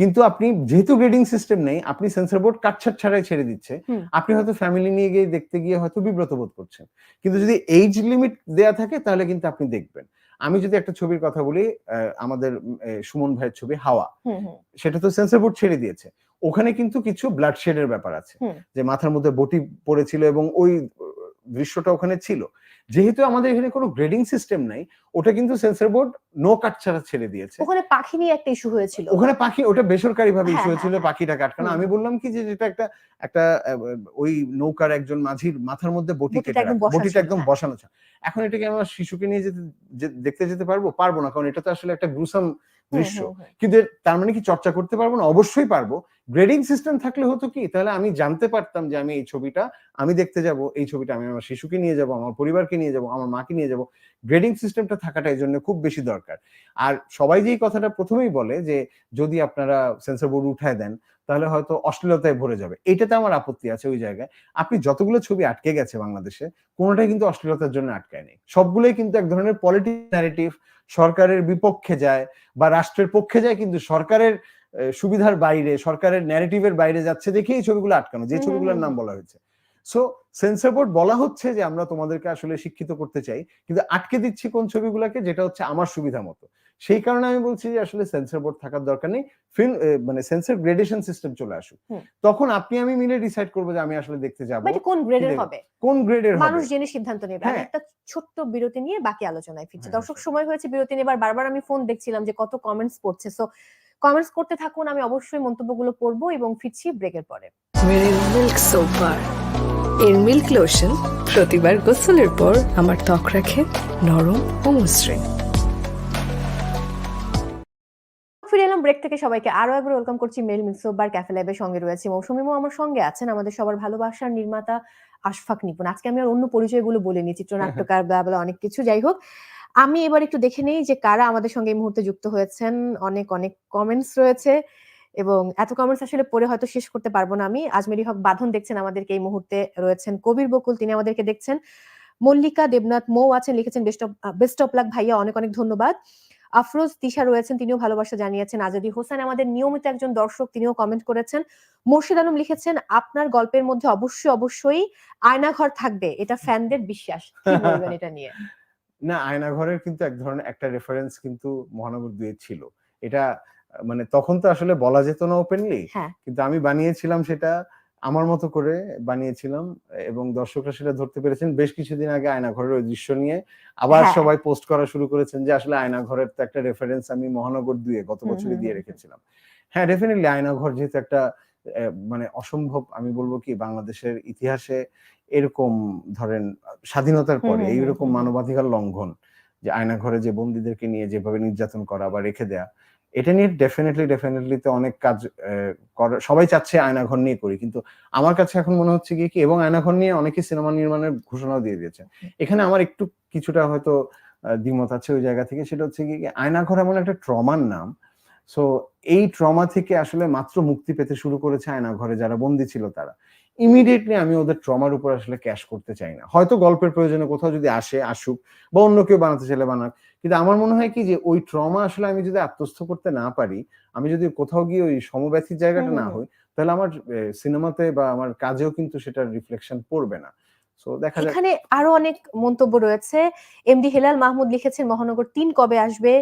কিন্তু আপনি যেহেতু গ্রেডিং সিস্টেম নেই আপনি সেন্সর বোর্ড কাটছাট ছাড়াই ছেড়ে দিচ্ছে। আপনি হয়তো ফ্যামিলি নিয়ে গিয়ে দেখতে গিয়ে হয়তো বিব্রত বোধ করছেন। কিন্তু যদি এইজ লিমিট দেয়া থাকে তাহলে কিন্তু আপনি দেখবেন। আমি যদি একটা ছবির কথা বলি আহ, আমাদের সুমন ভাইয়ের ছবি হাওয়া সেটা তো সেন্সর বোর্ড ছেড়ে দিয়েছে। ওখানে কিন্তু কিছু ব্লাড শেডের ব্যাপার আছে। যে মাথার মধ্যে বটি পড়েছিল এবং ওই দৃশ্যটা ওখানে ছিল। যেহেতু আমাদের এখানে কোনো গ্রেডিং সিস্টেম নাই ওটা কিন্তু সেন্সর বোর্ড নো কাট ছাড়া ছেড়ে দিয়েছে। ওখানে পাখি নিয়ে একটা ইস্যু হয়েছিল। ওখানে পাখি ওটা বেসরকারি ভাবে হ্যাঁ, ইস্যু হ্যাঁ, হয়েছিল হ্যাঁ। পাখিটা কাটকানো। আমি বললাম কি যে যেটা একটা একটা ওই নৌকার একজন মাঝির মাথার মধ্যে বটি বটিটা একদম হ্যাঁ। বসানো ছিল। এখন এটাকে আমার শিশুকে নিয়ে যেতে দেখতে যেতে পারব? পারব না কারণ এটা তো আসলে একটা গ্রুসাম দৃশ্য। কিন্তু তার মানে কি চর্চা করতে পারব না? অবশ্যই পারব। গ্রেডিং সিস্টেম থাকলে হতো কি? তাহলে আমি জানতে পারতাম যে আমি এই ছবিটা, আমি দেখতে যাব, এই ছবিটা আমি আমার শিশুকে নিয়ে যাব, আমার পরিবারকে নিয়ে যাব, আমার মাকে নিয়ে যাব। গ্রেডিং সিস্টেমটা থাকাটা এই জন্য খুব বেশি দরকার। আর সবাই যে এই কথাটা প্রথমেই বলে যে, যদি আপনারা সেন্সর বোর্ড উঠায় দেন, তাহলে হয়তো অশ্লীলতায় ভরে যাবে। এটাতে আমার আপত্তি আছে ওই জায়গায়। আপনি যতগুলো ছবি আটকে গেছে বাংলাদেশে, কোনোটাই কিন্তু অশ্লীলতার জন্য আটকায় নেই। সবগুলোই কিন্তু এক ধরনের পলিটিক ন্যারেটিভ সরকারের বিপক্ষে যায় বা রাষ্ট্রের পক্ষে যায়, কিন্তু সরকারের সুবিধার বাইরে সরকারের ন্যারেটিভের বাইরে যাচ্ছে দেখে এই ছবিগুলো আটকানো যে ছবিগুলোর নাম বলা হয়েছে। সো সেন্সর বোর্ড বলা হচ্ছে যে আমরা তোমাদেরকে আসলে শিক্ষিত করতে চাই কিন্তু আটকে দিচ্ছি কোন ছবিগুলোকে যেটা হচ্ছে আমার সুবিধা মতো। সেই কারণে আমি বলছি যে আসলে সেন্সর বোর্ড থাকার দরকার নেই ফিল্ম মানে সেন্সর গ্রেডেশন সিস্টেম চলে আসুক। তখন আপনি আমি মিলে ডিসাইড করব যে আমি আসলে দেখতে যাব কোন গ্রেডের? হবে? কোন গ্রেডের মানুষ জেনে সিদ্ধান্ত নেবে। আমি হ্যাঁ। একটা ছোট্ট বিরতি নিয়ে বাকি আলোচনায় ফিরছি। হ্যাঁ, দর্শক সময় হয়েছে বিরতি নেবার। বারবার আমি ফোন দেখছিলাম যে কত কমেন্টস পড়ছে। সো কমেন্টস করতে থাকুন আমি অবশ্যই মন্তব্যগুলো পড়ব এবং ফিরছি ব্রেকের পরে। মিল্ক সোপ এর মিল্ক লোশন প্রতিবার গোসলের পর আমার ত্বক রাখে নরম ও মসৃণ। ফিরে এলাম ব্রেক থেকে সবাইকে আরও একবার ওয়েলকাম করছি মেল মিক্সোবার ক্যাফে ল্যাবের সঙ্গে রয়েছে মৌসুমী আমার সঙ্গে আছেন আমাদের সবার ভালোবাসার নির্মাতা আশফাক নিপুণ আজকে আমি আর অন্য পরিচয়গুলো বলিনি চিত্রনাট্যকার ব্লা ব্লা অনেক কিছু। যাই হোক আমি এবার একটু দেখে নেই যে কারা আমাদের সঙ্গে এই মুহূর্তে যুক্ত হয়েছেন। অনেক অনেক কমেন্টস রয়েছে এবং এত কমেন্টস আসলে পরে হয়তো শেষ করতে পারব না আমি। আজমেরি হক বাঁধন দেখছেন, আমাদেরকে এই মুহূর্তে রয়েছেন। কবির বকুল, তিনি আমাদেরকে দেখছেন। মল্লিকা দেবনাথ মৌ আছেন, লিখেছেন best of best of luck ভাইয়া, অনেক অনেক ধন্যবাদ। আফরোজ তিশা রয়েছেন, তিনিও ভালোবাসা জানিয়েছেন। আজাদি হোসেন আমাদের নিয়মিত একজন দর্শক, তিনিও কমেন্ট করেছেন। মোর্শেদ আলম লিখেছেন, আপনার গল্পের মধ্যে অবশ্যই অবশ্যই আয়নাঘর থাকবে। এটা ফ্যানদের বিশ্বাস। এটা নিয়ে? না আয়নাঘরের কিন্তু এক ধরনের একটা রেফারেন্স কিন্তু মহানগর দুয়ে ছিল। এটা মানে তখন তো আসলে বলা যেত না ওপেনলি হ্যাঁ। কিন্তু আমি বানিয়েছিলাম সেটা আমার মতো করে বানিয়েছিলাম এবং দর্শকরা সেটা ধরতে পেরেছেন। বেশ কিছুদিন আগে আয়নাঘরের ওই দৃশ্য নিয়ে আবার হ্যাঁ। সবাই পোস্ট করা শুরু করেছেন যে আসলে আয়নাঘরের তো একটা রেফারেন্স আমি মহানগর দুয়ে গত বছরে দিয়ে রেখেছিলাম। হ্যাঁ ডেফিনেটলি আয়নাঘর যেহেতু একটা মানে অসম্ভব আমি বলব কি বাংলাদেশের ইতিহাসে এরকম ধরেন স্বাধীনতার পরে এইরকম মানবাধিকার লঙ্ঘন যে আয়নাঘরে যে বন্দীদেরকে নিয়ে যেভাবে নির্যাতন করা বা রেখে দেয়া এটা নিয়ে ডেফিনেটলি ডেফিনেটলি তো অনেক কাজ আহ, করা সবাই চাচ্ছে আয়নাঘর নিয়ে করি কিন্তু আমার কাছে এখন মনে হচ্ছে কি কি এবং আয়নাঘর নিয়ে অনেকে সিনেমা নির্মাণের ঘোষণাও দিয়ে দিয়েছে। এখানে আমার একটু কিছুটা হয়তো দ্বিমত আছে ওই জায়গা থেকে সেটা হচ্ছে কি কি, আয়নাঘর এমন একটা ট্রমার নাম সো এই ট্রমা থেকে আসলে মাত্র মুক্তি পেতে শুরু করেছে আয়নাঘরে যারা বন্দী ছিল তারা। ইমিডিয়েটলি আমি ওদের ট্রমার উপর আসলে ক্যাশ করতে চাই না। হয়তো গল্পের প্রয়োজনে কোথাও যদি আসে আসুক বা অন্য কেউ বানাতে চাইলে বানাক। কিন্তু আমার মনে হয় কি যে ওই ট্রমা আসলে আমি যদি আত্মস্থ করতে না পারি আমি যদি কোথাও গিয়ে ওই সমব্যথির জায়গাটা না হই তাহলে আমার সিনেমাতে বা আমার কাজেও কিন্তু সেটার রিফ্লেকশন পড়বে না। এখানে আরও অনেক মন্তব্য রয়েছে। এমডি হেলাল মাহমুদ লিখেছেন মহানগর তিন কবে আসবে?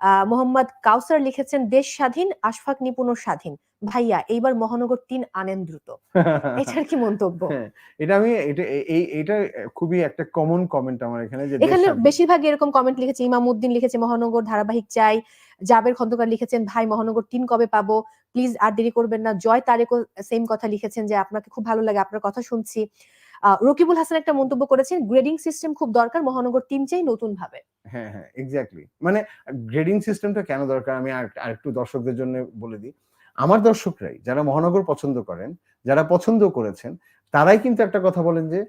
মোহাম্মদ কাউসার লিখেছেন দেশ স্বাধীন আশফাক নিপুণ স্বাধীন। ভাইয়া এইবার মহানগর তিন আনেন দ্রুত। এটার কি মন্তব্য? হ্যাঁ এটা আমি এটা এই এটা খুবই একটা কমন কমেন্ট আমার এখানে যে এখানে বেশিরভাগ এরকম কমেন্ট লিখেছে ইমামউদ্দিন লিখেছে মহানগর ধারাবাহিক চাই। জাবের খন্দকার লিখেছেন ভাই মহানগর তিন কবে পাবো? প্লিজ আর দেরি করবেন না। জয় তারেকও সেম কথা লিখেছেন যে আপনাকে খুব ভালো লাগে আপনার কথা শুনছি। রকিবুল হাসান একটা মন্তব্য করেছেন গ্রেডিং সিস্টেম খুব দরকার মহানগর তিন চাই নতুন ভাবে হ্যাঁ হ্যাঁ এক্স্যাক্টলি মানে গ্রেডিং সিস্টেমটা কেন দরকার? আমি আর আরেকটু দর্শকদের জন্য বলে দিই। আমার দর্শকরাই যারা মহানগর পছন্দ করেন যারা পছন্দ করেছেন তারাই কিন্তু একটা কথা বলেন যে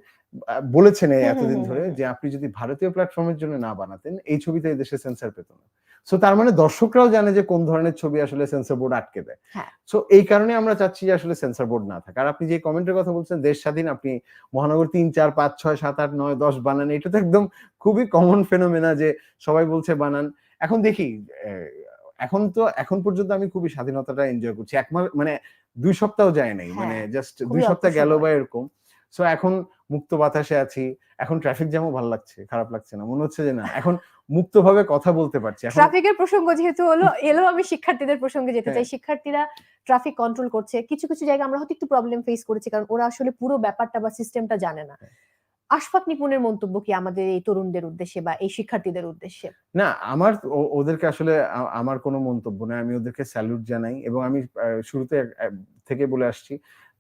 বলেছেন এতদিন ধরে যে আপনি যদি ভারতীয় প্ল্যাটফর্মের জন্য না বানাতেন এই ছবিতে এই দেশে সেন্সর পেত না। সো তার মানে দর্শকরাও জানে যে কোন ধরনের ছবি আসলে সেন্সর বোর্ড আটকে দেয়। হ্যাঁ। সো এই কারণে আমরা চাচ্ছি যে আসলে সেন্সর বোর্ড না থাকে। আর আপনি যে কমেন্টের কথা বলছেন দেশ স্বাধীন আপনি মহানগর তিন চার পাঁচ ছয় সাত আট নয় দশ বানান এটা তো একদম খুবই কমন ফেনোমেনা যে সবাই বলছে বানান। এখন দেখি এখন তো এখন পর্যন্ত আমি খুবই স্বাধীনতাটা এনজয় করছি। এক মানে দুই সপ্তাহ যায় নাই। হ্যাঁ, মানে জাস্ট দুই সপ্তাহ গেল বা এরকম। সো এখন মুক্ত বাতাসে আছি। এখন ট্রাফিক জ্যামও ভালো লাগছে খারাপ লাগছে না। মনে হচ্ছে যে না এখন মুক্তভাবে কথা বলতে পারছি। এখন ট্রাফিকের প্রসঙ্গ যেহেতু হলো এলো আমি শিক্ষার্থীদের প্রসঙ্গে যেতে চাই। হ্যাঁ। শিক্ষার্থীরা ট্রাফিক কন্ট্রোল করছে। কিছু কিছু জায়গায় আমরা হয়তো একটু প্রবলেম ফেস করেছি কারণ ওরা আসলে পুরো ব্যাপারটা বা সিস্টেমটা জানে না। হ্যাঁ। আশফাক নিপুণের মন্তব্য কি আমাদের এই তরুণদের উদ্দেশ্যে বা এই শিক্ষার্থীদের উদ্দেশ্যে? না আমার ওদেরকে আসলে আমার কোনো মন্তব্য নেই আমি ওদেরকে স্যালুট জানাই এবং আমি শুরুতে থেকে বলে আসছি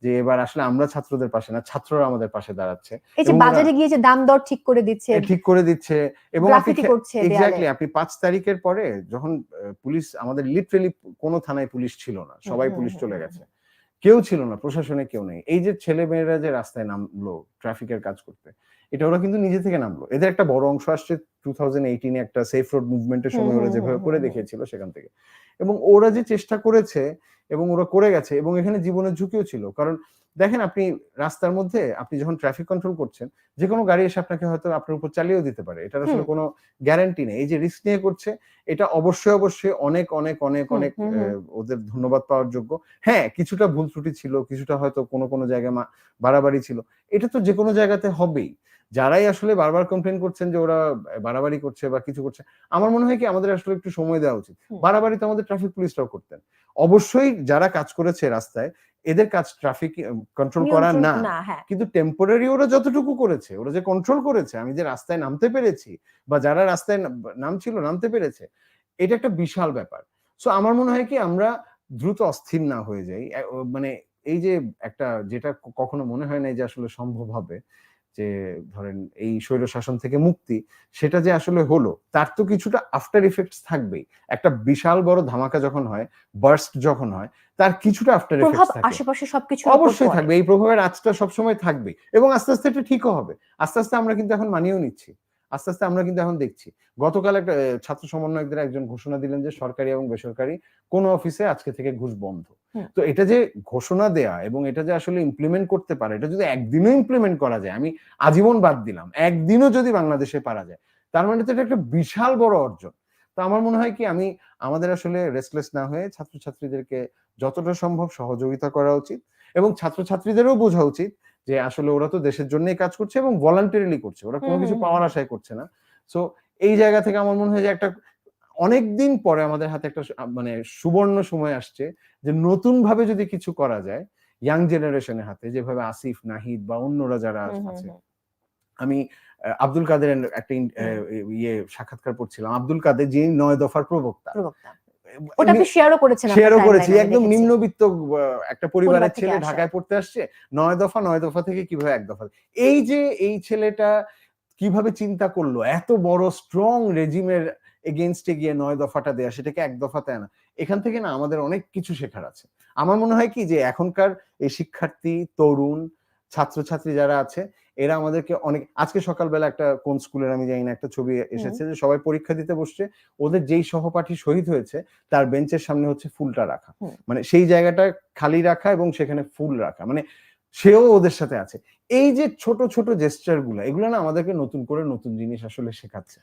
যে এবার আসলে আমরা ছাত্রদের পাশে না ছাত্ররা আমাদের পাশে দাঁড়াচ্ছে। এই যে বাজারে গিয়ে যে দাম দর ঠিক করে দিচ্ছে ঠিক করে দিচ্ছে এবং। এক্স্যাক্টলি আপনি পাঁচ তারিখের পরে যখন পুলিশ আমাদের লিটারেলি কোনো থানায় পুলিশ ছিল না সবাই পুলিশ চলে গেছে। কেউ ছিল না প্রশাসনে কেউ নেই। এই যে ছেলে মেয়েরা যে রাস্তায় নামলো ট্রাফিকের কাজ করতে এটা ওরা কিন্তু নিজে থেকে নামলো। এদের একটা বড় অংশ আসছে টু থাউজেন্ড এইটিনে একটা সেফ রোড মুভমেন্টের সময় ওরা যেভাবে করে দেখিয়েছিল সেখান থেকে। এবং ওরা যে চেষ্টা করেছে এবং ওরা করে গেছে এবং এখানে জীবনের ঝুঁকিও ছিল। কারণ দেখেন আপনি রাস্তার মধ্যে আপনি যখন ট্রাফিক কন্ট্রোল করছেন যে কোনো গাড়ি এসে আপনাকে হয়তো আপনার উপর চালিয়েও দিতে পারে। এটার আসলে কোনো গ্যারান্টি নেই। এই যে রিস্ক নিয়ে করছে এটা অবশ্যই অবশ্যই অনেক অনেক অনেক অনেক ওদের ধন্যবাদ পাওয়ার যোগ্য। হ্যাঁ কিছুটা ভুল ত্রুটি ছিল কিছুটা হয়তো কোনো কোনো জায়গায় মা- বাড়াবাড়ি ছিল। এটা তো যে কোনো জায়গাতে হবেই। যারাই আসলে বারবার কমপ্লেন করছেন যে ওরা বাড়াবাড়ি করছে বা কিছু করছে আমার মনে হয় কি আমাদের আসলে একটু সময় দেওয়া উচিত। বাড়াবাড়ি তো আমাদের ট্রাফিক পুলিশরাও করতেন। অবশ্যই যারা কাজ করেছে রাস্তায় এদের কাজ ট্রাফিক কন্ট্রোল করা না। হ্যাঁ। কিন্তু টেম্পোরারি ওরা যতটুকু করেছে ওরা যে কন্ট্রোল করেছে আমি যে রাস্তায় নামতে পেরেছি বা যারা রাস্তায় নামছিল নামতে পেরেছে এটা একটা বিশাল ব্যাপার। সো আমার মনে হয় কি আমরা দ্রুত অস্থির না হয়ে যাই। মানে এই যে একটা যেটা কখনো মনে হয় না যে আসলে সম্ভব হবে যে ধরেন এই শৈল শাসন থেকে মুক্তি সেটা যে আসলে হলো তার তো কিছুটা আফটার ইফেক্টস থাকবেই। একটা বিশাল বড় ধামাকা যখন হয় বার্স্ট যখন হয় তার কিছুটা আফটার ইফেক্টস থাকে। আশেপাশে সবকিছু অবশ্যই থাকবে এই প্রভাবের আজটা সবসময় থাকবে এবং আস্তে আস্তে এটা ঠিকও হবে। আস্তে আস্তে আমরা কিন্তু এখন মানিয়েও নিচ্ছি। আস্তে আস্তে আমরা কিন্তু এখন দেখছি। গতকাল একটা ছাত্র সমন্বয়কদের একজন ঘোষণা দিলেন যে সরকারি এবং বেসরকারি কোন অফিসে আজকে থেকে ঘুষ বন্ধ। তো এটা যে ঘোষণা দেয়া এবং এটা যে আসলে ইমপ্লিমেন্ট করতে পারে এটা যদি একদিনও ইমপ্লিমেন্ট করা যায় আমি আজীবন বাদ দিলাম একদিনও যদি বাংলাদেশে পারা যায় তার মানে তো এটা একটা বিশাল বড় অর্জন। তো আমার মনে হয় কি আমি আমাদের আসলে রেস্টলেস না হয়ে ছাত্রছাত্রীদেরকে যতটা সম্ভব সহযোগিতা করা উচিত এবং ছাত্রছাত্রীদেরও বোঝা উচিত যে আসলে ওরা তো দেশের জন্যই কাজ করছে এবং ভলান্টারিলি করছে। ওরা কোনো কিছু পাওয়ার আশায় করছে না। সো এই জায়গা থেকে আমার মনে হয় যে একটা অনেক দিন পরে আমাদের হাতে একটা মানে সুবর্ণ সময় আসছে যে নতুন ভাবে যদি কিছু করা যায় ইয়াং জেনারেশনের হাতে যেভাবে আসিফ নাহিদ বা অন্যরা যারা আছে। আমি আব্দুল কাদের একটা ইয়ে সাক্ষাৎকার পড়ছিলাম। আব্দুল কাদের যিনি নয় দফার প্রবক্তা। ওটা আপনি শেয়ারও করেছেন শেয়ারও করেছি একদম নিম্নবিত্ত একটা পরিবারের ছেলে ঢাকায় পড়তে আসছে নয় দফা নয় দফা থেকে কীভাবে এক দফা? এই যে এই ছেলেটা কীভাবে চিন্তা করল? এত বড় স্ট্রং রেজিমের এগেনস্টে গিয়ে নয় দফাটা দেয়া সেটাকে এক দফাতে আনা এখান থেকে না আমাদের অনেক কিছু শেখার আছে। আমার মনে হয় কি যে এখনকার এই শিক্ষার্থী তরুণ ছাত্রছাত্রী যারা আছে এরা আমাদেরকে অনেক আজকে সকালবেলা একটা কোন স্কুলের আমি জানি না একটা ছবি এসেছে যে সবাই পরীক্ষা দিতে বসছে ওদের যেই সহপাঠী শহীদ হয়েছে তার বেঞ্চের সামনে হচ্ছে ফুলটা রাখা। মানে সেই জায়গাটা খালি রাখা এবং সেখানে ফুল রাখা মানে সেও ওদের সাথে আছে। এই যে ছোট ছোট জেস্টারগুলো এগুলো না আমাদেরকে নতুন করে নতুন জিনিস আসলে শেখাচ্ছে।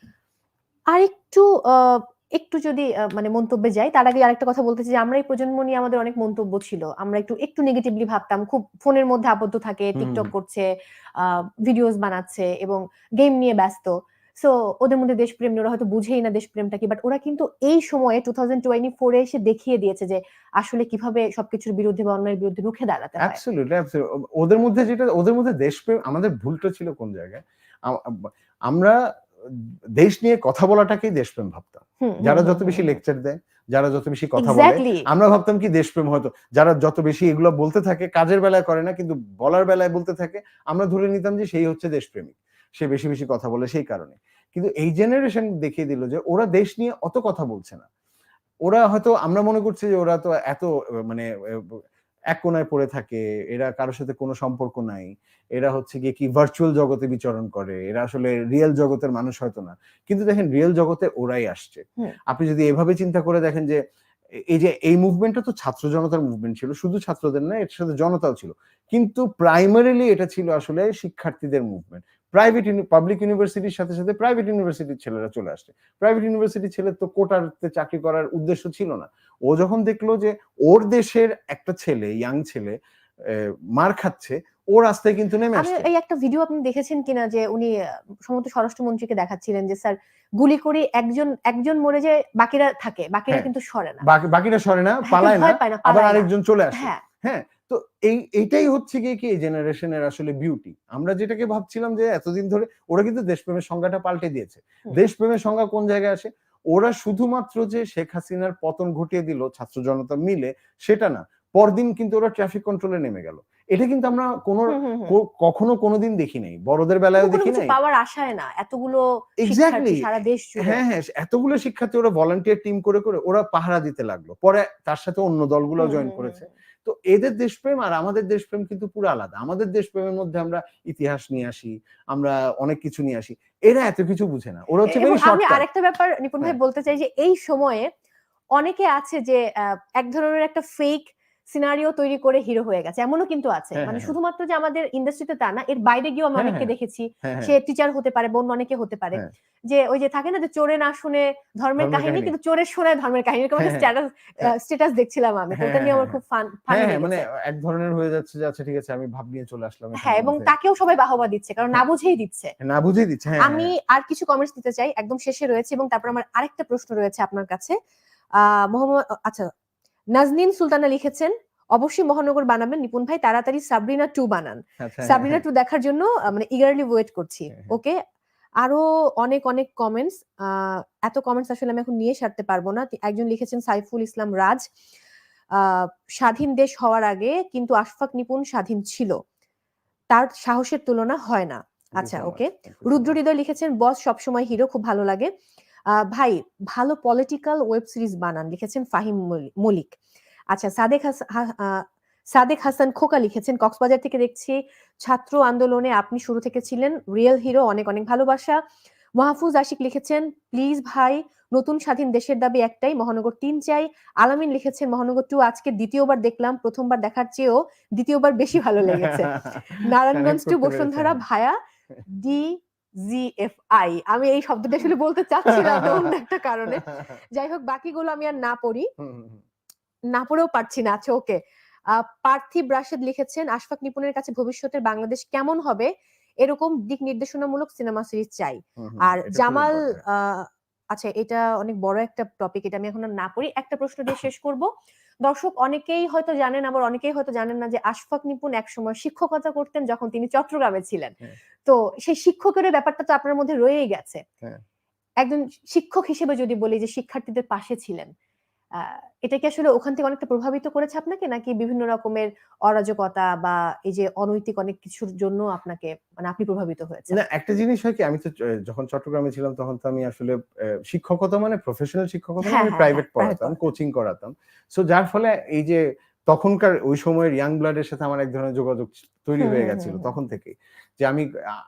আর একটু আহ, একটু যদি মানে মন্তব্যে যাই তার আগে আরেকটা কথা বলতে চাই যে আমরা এই প্রজন্ম নিয়ে আমাদের অনেক মন্তব্য ছিল। আমরা একটু একটু নেগেটিভলি ভাবতাম। খুব ফোনের মধ্যে আবদ্ধ থাকে টিকটক। করছে ভিডিওস বানাচ্ছে এবং গেম নিয়ে ব্যস্ত। সো ওদের মধ্যে দেশপ্রেম ওরা হয়তো বুঝেই না দেশপ্রেমটা কি বাট ওরা কিন্তু এই সময়ে টু থাউজেন্ড টোয়েন্টি ফোরে এসে দেখিয়ে দিয়েছে যে আসলে কীভাবে সবকিছুর বিরুদ্ধে বা অন্যের বিরুদ্ধে রুখে দাঁড়াতে হয়। ওদের মধ্যে যেটা ওদের মধ্যে দেশপ্রেম আমাদের ভুলটা ছিল কোন জায়গায়? আমরা দেশ নিয়ে কথা বলাটাকেই দেশপ্রেম ভাবতাম। যারা যত বেশি। লেকচার দেয় যারা যত বেশি কথা বলে আমরা ভাবতাম কি দেশপ্রেম হয়তো যারা যত বেশি এগুলো বলতে থাকে কাজের বেলায় করে না কিন্তু বলার বেলায় বলতে থাকে আমরা ধরে নিতাম যে সেই হচ্ছে দেশপ্রেমিক। সে বেশি বেশি কথা বলে সেই কারণে। কিন্তু এই জেনারেশন দেখিয়ে দিল যে ওরা দেশ নিয়ে অত কথা বলছে না। ওরা হয়তো আমরা মনে করছি যে ওরা তো এত মানে এক কোনায় পড়ে থাকে এরা কারোর সাথে কোনো সম্পর্ক নাই এরা হচ্ছে গিয়ে কি ভার্চুয়াল জগতে বিচরণ করে এরা আসলে রিয়েল জগতের মানুষ হয়তো না। কিন্তু দেখেন রিয়েল জগতে ওরাই আসছে। আপনি যদি এভাবে চিন্তা করে দেখেন যে এই যে এই মুভমেন্টটা তো ছাত্র জনতার মুভমেন্ট ছিল শুধু ছাত্রদের না এর সাথে জনতাও ছিল। কিন্তু প্রাইমারিলি এটা ছিল আসলে শিক্ষার্থীদের মুভমেন্ট প্রাইভেট পাবলিক ইউনিভার্সিটির সাথে সাথে প্রাইভেট ইউনিভার্সিটির ছেলেরা চলে আসছে। প্রাইভেট ইউনিভার্সিটির ছেলে তো কোটারতে চাকরি করার উদ্দেশ্য ছিল না। ও যখন দেখল যে ওর দেশের একটা ছেলে ইয়াং ছেলে মার খাচ্ছে ও রাস্তায় কিন্তু নেমে আসছে। এই একটা ভিডিও আপনি দেখেছেন কিনা যে উনি সম্ভবত স্বরাষ্ট্রমন্ত্রীকে দেখাচ্ছিলেন যে স্যার গুলি করে একজন একজন মরে যায় বাকিরা থাকে বাকিরা হ্যাঁ। কিন্তু সরে না। বাকিরা সরে না হ্যাঁ, পালায় না, আবার আরেকজন চলে আসে। হ্যাঁ। হ্যাঁ তো এই এইটাই হচ্ছে গিয়ে কি এই জেনারেশনের আসলে বিউটি আমরা যেটাকে ভাবছিলাম যে এতদিন ধরে ওরা কিন্তু দেশপ্রেমের সংজ্ঞাটা পাল্টে দিয়েছে। দেশপ্রেমের সংজ্ঞা কোন জায়গায় আসে? ওরা শুধুমাত্র যে শেখ হাসিনার পতন ঘটিয়ে দিল ছাত্র জনতা মিলে সেটা না পরদিন কিন্তু ওরা ট্রাফিক কন্ট্রোলে নেমে গেল। এটা কিন্তু আমরা কোনো কখনো কোনোদিন দেখি নাই। বড়দের বেলায় দেখি নাই। পাওয়ার আশায় না। এতগুলো শিক্ষার্থী এক্স্যাক্টলি সারা দেশ জুড়ে। হ্যাঁ হ্যাঁ এতগুলো শিক্ষার্থী ওরা ভলান্টিয়ার টিম করে করে ওরা পাহারা দিতে লাগল। পরে তার সাথে অন্য দলগুলো জয়েন করেছে। তো এদের দেশপ্রেম আর আমাদের দেশপ্রেম কিন্তু পুরো আলাদা। আমাদের দেশপ্রেমের মধ্যে আমরা ইতিহাস নিয়ে আসি আমরা অনেক কিছু নিয়ে আসি। এরা এত কিছু বুঝে না। ওরা হচ্ছে আমি আরেকটা ব্যাপার নিপুণ ভাই হ্যাঁ। বলতে চাই যে এই সময়ে অনেকে আছে যে এক ধরনের একটা ফেক সিনারিও তৈরি করে হিরো হয়ে গেছে এমনও কিন্তু আছে। হ্যাঁ, মানে হ্যাঁ, শুধুমাত্র যে আমাদের ইন্ডাস্ট্রিতে তা না এর বাইরে গিয়েও আমি হ্যাঁ, অনেককে হ্যাঁ। দেখেছি হ্যাঁ সে টিচার হতে পারে বোন অনেকে হতে পারে। হ্যাঁ। যে ওই যে থাকে না যে চোরে না শুনে ধর্মের কাহিনী। কিন্তু চোরের শোনায় ধর্মের কাহিনী এরকম হ্যাঁ, স্ট্যাটাস হ্যাঁ। স্ট্যাটাস দেখছিলাম আমি হ্যাঁ, ওটা নিয়ে আমার হ্যাঁ, খুব ফান হ্যাঁ হ্যাঁ মানে এক ধরনের হয়ে যাচ্ছে যে আচ্ছা ঠিক আছে আমি ভাব নিয়ে চলে আসলাম হ্যাঁ এবং তাকেও সবাই বাহবা দিচ্ছে কারণ না বুঝেই দিচ্ছে। না বুঝেই দিচ্ছে হ্যাঁ আমি আর কিছু কমেন্টস দিতে চাই একদম শেষে রয়েছে এবং তারপর আমার আরেকটা প্রশ্ন রয়েছে আপনার কাছে। আহ মোহাম্মদ আচ্ছা নাজনীন সুলতানা লিখেছেন অবশ্যই মহানগর বানাবেন। নিপুন ভাই তাড়াতাড়ি সাবরিনা টু বানান। হ্যাঁ, সাবরিনা। টু দেখার জন্য মানে ইগারলি ওয়েট করছি। হ্যাঁ, হ্যাঁ। ওকে? আরও অনেক অনেক কমেন্টস এত কমেন্টস আসলে আমি এখন নিয়ে সারতে পারব না। একজন লিখেছেন সাইফুল ইসলাম রাজ আহ, স্বাধীন দেশ হওয়ার আগে কিন্তু আশফাক নিপুন স্বাধীন ছিল। তার সাহসের তুলনা হয় না। আচ্ছা ওকে? রুদ্র হৃদয় লিখেছেন বস সবসময় হিরো খুব ভালো লাগে। ভাই ভালো পলিটিক্যাল ওয়েব সিরিজ বানান লিখেছেন ফাহিম মলিক। আচ্ছা সাদেক সাদেক হাসান খোকা লিখেছেন কক্সবাজার থেকে দেখছি ছাত্র আন্দোলনে আপনি শুরু থেকে ছিলেন রিয়েল হিরো অনেক অনেক ভালোবাসা। মাহফুজ আশিক লিখেছেন প্লিজ ভাই নতুন স্বাধীন দেশের দাবি একটাই মহানগর তিন চাই। আলামিন লিখেছেন মহানগর টু আজকে দ্বিতীয়বার দেখলাম প্রথমবার দেখার চেয়েও দ্বিতীয়বার বেশি ভালো লেগেছে। Narayanganj to Bashundhara via D GFI আমি এই শব্দটা আসলে বলতে চাচ্ছিলাম না অন্য একটা কারণে। যাই হোক বাকিগুলো আমি আর না পড়ি। না পড়েও পারছি না আচ্ছা ওকে পার্থিব রাশেদ লিখেছেন আশফাক নিপুণের কাছে ভবিষ্যতের বাংলাদেশ কেমন হবে? এরকম দিক নির্দেশনামূলক সিনেমা সিরিজ চাই। আর জামাল আহ, আচ্ছা এটা অনেক বড় একটা টপিক এটা আমি এখন আর না পড়ি। একটা প্রশ্ন দিয়ে শেষ করব। দর্শক অনেকেই হয়তো জানেন আবার অনেকেই হয়তো জানেন না যে আশফাক নিপুণ একসময় শিক্ষকতা করতেন যখন তিনি চট্টগ্রামে ছিলেন হ্যাঁ। তো সেই শিক্ষকের ব্যাপারটা তো আপনার মধ্যে রয়েই গেছে হ্যাঁ। একজন শিক্ষক হিসেবে যদি বলি যে শিক্ষার্থীদের পাশে ছিলেন এটা কি আসলে ওখান থেকে অনেকটা প্রভাবিত করেছে আপনাকে? নাকি বিভিন্ন রকমের অরাজকতা বা এই যে অনৈতিক অনেক কিছুর জন্য আপনাকে মানে আপনি প্রভাবিত হয়েছে না একটা জিনিস হয় কি আমি তো যখন চট্টগ্রামে ছিলাম তখন তো আমি আসলে শিক্ষকতা মানে প্রফেশনাল শিক্ষকতা হ্যাঁ, আমি হ্যাঁ, প্রাইভেট হ্যাঁ, পড়াতাম কোচিং করাতাম। সো যার ফলে এই যে তখনকার ওই সময়ের ইয়াং ব্লাডের সাথে আমার এক ধরনের যোগাযোগ তৈরি হয়ে গেছিল। তখন থেকেই। যে আমি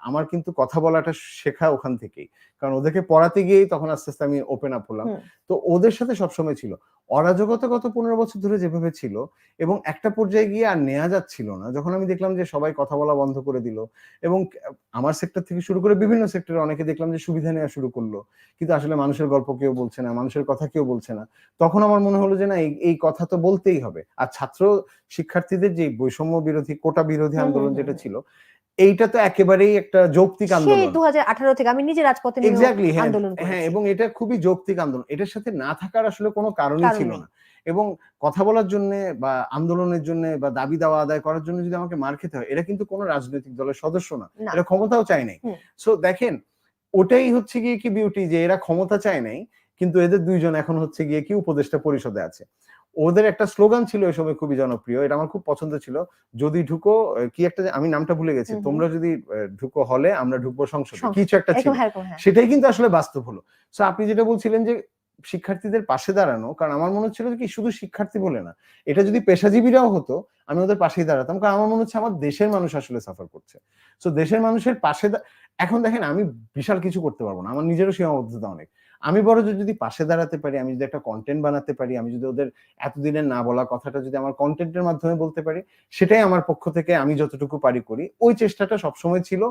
আমার কিন্তু কথা বলাটা শেখা ওখান থেকেই। কারণ ওদেরকে পড়াতে গিয়েই তখন আস্তে আস্তে আমি ওপেন আপ হলাম। তো ওদের সাথে সবসময় ছিল। অরাজকতা গত পনেরো বছর ধরে যেভাবে ছিল এবং একটা পর্যায়ে গিয়ে আর নেওয়া যাচ্ছিল না। যখন আমি দেখলাম যে সবাই কথা বলা বন্ধ করে দিল এবং আমার সেক্টর থেকে শুরু করে বিভিন্ন সেক্টরে অনেকে দেখলাম যে সুবিধা নেওয়া শুরু করল। কিন্তু আসলে মানুষের গল্প কেউ বলছে না মানুষের কথা কেউ বলছে না। তখন আমার মনে হলো যে না এই কথা তো বলতেই হবে। আর ছাত্র শিক্ষার্থীদের যে বৈষম্য বিরোধী কোটা বিরোধী আন্দোলন যেটা ছিল এইটা তো একেবারেই একটা যৌক্তিক আন্দোলন। দু হাজার থেকে আমি নিজে রাজপথে এক্স্যাক্টলি হ্যাঁ হ্যাঁ এবং এটা খুবই যৌক্তিক আন্দোলন। এটার সাথে না থাকার আসলে কোনো কারণই কারণ ছিল না। এবং কথা বলার জন্য বা আন্দোলনের জন্য বা দাবি দাওয়া আদায় করার জন্য যদি আমাকে মার খেতে হয় এটা কিন্তু কোনো রাজনৈতিক দলের সদস্য না। না। এটা ক্ষমতাও চায় নাই। সো দেখেন ওটাই হচ্ছে গিয়ে কি বিউটি যে এরা ক্ষমতা চায় নাই কিন্তু এদের দুইজন এখন হচ্ছে গিয়ে কি উপদেষ্টা পরিষদে আছে। ওদের একটা স্লোগান ছিল ওই সময় খুবই জনপ্রিয় এটা আমার খুব পছন্দ ছিল যদি ঢুকো কি একটা আমি নামটা ভুলে গেছি। তোমরা যদি ঢুকো হলে আমরা ঢুকবো সংসদে। কিছু একটা ছিল হ্যাঁ, হ্যাঁ। সেটাই কিন্তু আসলে বাস্তব হলো সো আপনি যেটা বলছিলেন যে শিক্ষার্থীদের পাশে দাঁড়ানো কারণ আমার মনে হচ্ছিল যে কি শুধু শিক্ষার্থী বলে না এটা যদি পেশাজীবীরাও হতো আমি ওদের পাশেই দাঁড়াতাম কারণ আমার মনে হচ্ছে আমার দেশের মানুষ আসলে সাফার করছে সো দেশের মানুষের পাশে এখন দেখেন আমি বিশাল কিছু করতে পারব না আমার নিজেরও সীমাবদ্ধতা অনেক আমি বড় যদি পাশে দাঁড়াতে পারি, আমি যদি একটা কন্টেন্ট বানাতে পারি, আমি যদি ওদের এতদিনের না বলা কথাটা যদি আমার কন্টেন্টের মাধ্যমে বলতে পারি, সেটাই আমার পক্ষ থেকে আমি যতটুকু পারি করি। ওই চেষ্টাটা সবসময় ছিল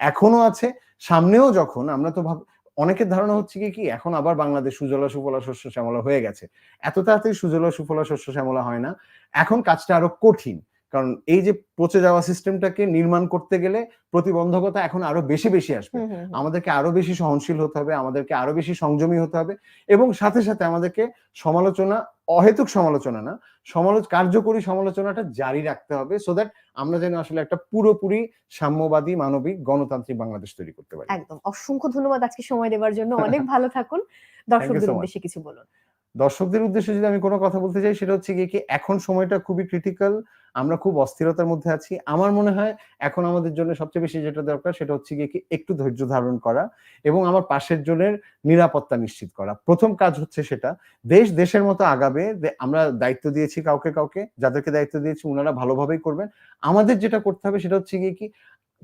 এখনও আছে। সামনেও যখন আমরা তো ভাব, অনেকের ধারণা হচ্ছে কি কি, এখন আবার বাংলাদেশ সুজলা সুফলা শস্য শ্যামলা হয়ে গেছে। এত তাড়াতাড়ি সুজলা সুফলা শস্য শ্যামলা হয় না। এখন কাজটা আরও কঠিন। কারণ এই যে পচে যাওয়া সিস্টেমটাকে নির্মাণ করতে গেলে প্রতিবন্ধকতা এখন আরও বেশি বেশি আসবে। আমাদেরকে আরও বেশি সহনশীল হতে হবে আমাদেরকে আরও বেশি সংযমী হতে হবে এবং সাথে সাথে আমাদেরকে সমালোচনা অহেতুক সমালোচনা না সমালোচ কার্যকরী সমালোচনাটা জারি রাখতে হবে সো দ্যাট আমরা যেন আসলে একটা পুরোপুরি সাম্যবাদী মানবিক গণতান্ত্রিক বাংলাদেশ তৈরি করতে পারি। একদম। অসংখ্য ধন্যবাদ আজকে সময় দেওয়ার জন্য। অনেক ভালো থাকুন। দর্শকদের. উদ্দেশ্যে কিছু বলুন। দর্শকদের উদ্দেশ্যে যদি আমি কোনো কথা বলতে চাই, সেটা হচ্ছে কি এখন সময়টা খুবই ক্রিটিক্যাল আমরা খুব অস্থিরতার মধ্যে আছি। আমার মনে হয় এখন আমাদের জন্য সবচেয়ে বেশি যেটা দরকার, সেটা হচ্ছে গিয়ে কি একটু ধৈর্য ধারণ করা এবং আমার পাশের জনের নিরাপত্তা নিশ্চিত করা। প্রথম কাজ হচ্ছে সেটা, দেশ দেশের মতো আগাবে আমরা দায়িত্ব দিয়েছি কাউকে কাউকে, যাদেরকে দায়িত্ব দিয়েছি ওনারা ভালোভাবেই করবেন। আমাদের যেটা করতে হবে সেটা হচ্ছে গিয়ে কি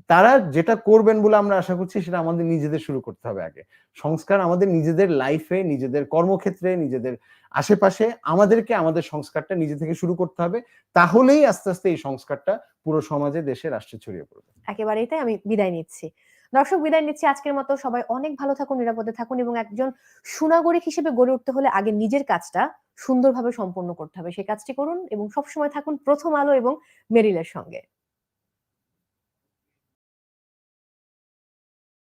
তারা যেটা করবেন বলে আমরা আশা করছি সেটা আমাদের নিজেদের শুরু করতে হবে আগে। সংস্কার আমাদের নিজেদের লাইফে নিজেদের কর্মক্ষেত্রে, নিজেদের আশেপাশে আমাদেরকে আমাদের সংস্কারটা নিজে থেকে শুরু করতে হবে। তাহলেই আস্তে আস্তে এই সংস্কারটা পুরো সমাজে, দেশে, রাষ্ট্রে ছড়িয়ে পড়বে। একেবারেই তাই আমি বিদায় নিচ্ছি। দর্শক, বিদায় নিচ্ছি আজকের মতো। সবাই অনেক ভালো থাকুন, নিরাপদে থাকুন এবং একজন সুনাগরিক হিসেবে গড়ে উঠতে হলে আগে নিজের কাজটা সুন্দরভাবে সম্পন্ন করতে হবে। সেই কাজটি করুন এবং সবসময় থাকুন প্রথম আলো এবং মেরিলের সঙ্গে।